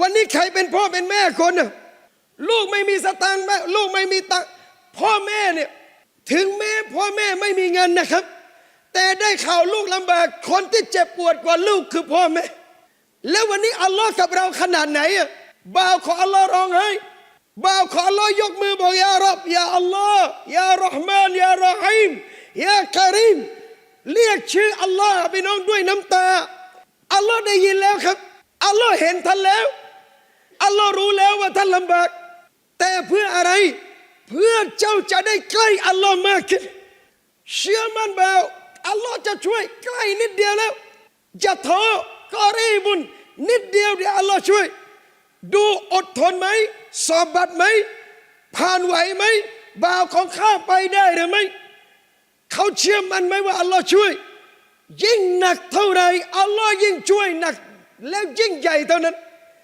วันนี้ใครเป็นพ่อเป็นแม่คนน่ะลูกไม่มีสตางค์แม่ลูกไม่มีตังค์พ่อแม่เนี่ยถึงแม้พ่อแม่ไม่มีเงินนะครับ แต่ได้ข่าวลูกลำบากคนที่เจ็บปวดกว่าลูกคือพ่อแม่ แล้ววันนี้อัลลอฮ์กับเราขนาดไหนอะบ่าวขออัลลอฮ์ร้องไห้บ่าวขออัลลอฮ์ยกมือบอกยารับยาอัลลอฮ์ยารห์มานยารหีมยาคาริมเรียกชื่ออัลลอฮ์พี่น้องด้วยน้ำตาอัลลอฮ์ได้ยินแล้วครับอัลลอฮ์เห็นท่านแล้ว อัลลอฮ์รู้แล้วว่าท่านลำบาก แต่เพื่ออะไร เพื่อเจ้าจะได้ใกล้อัลลอฮ์มากขึ้น เชื่อมั่นบ่าอัลลอฮ์จะช่วยใกล้นิดเดียวแล้วอย่าท้อกอรีบุญนิดเดียวเดี๋ยวอัลลอฮ์ช่วย ดูอดทนไหม สอบบัตรไหม ผ่านไหวไหมบ่าวของข้าไปได้หรือไม่เขาเชื่อมันไหมว่าอัลลอฮ์ช่วย ยิ่งหนักเท่าไรอัลลอฮ์ยิ่งช่วยหนัก แล้วยิ่งใหญ่เท่านั้น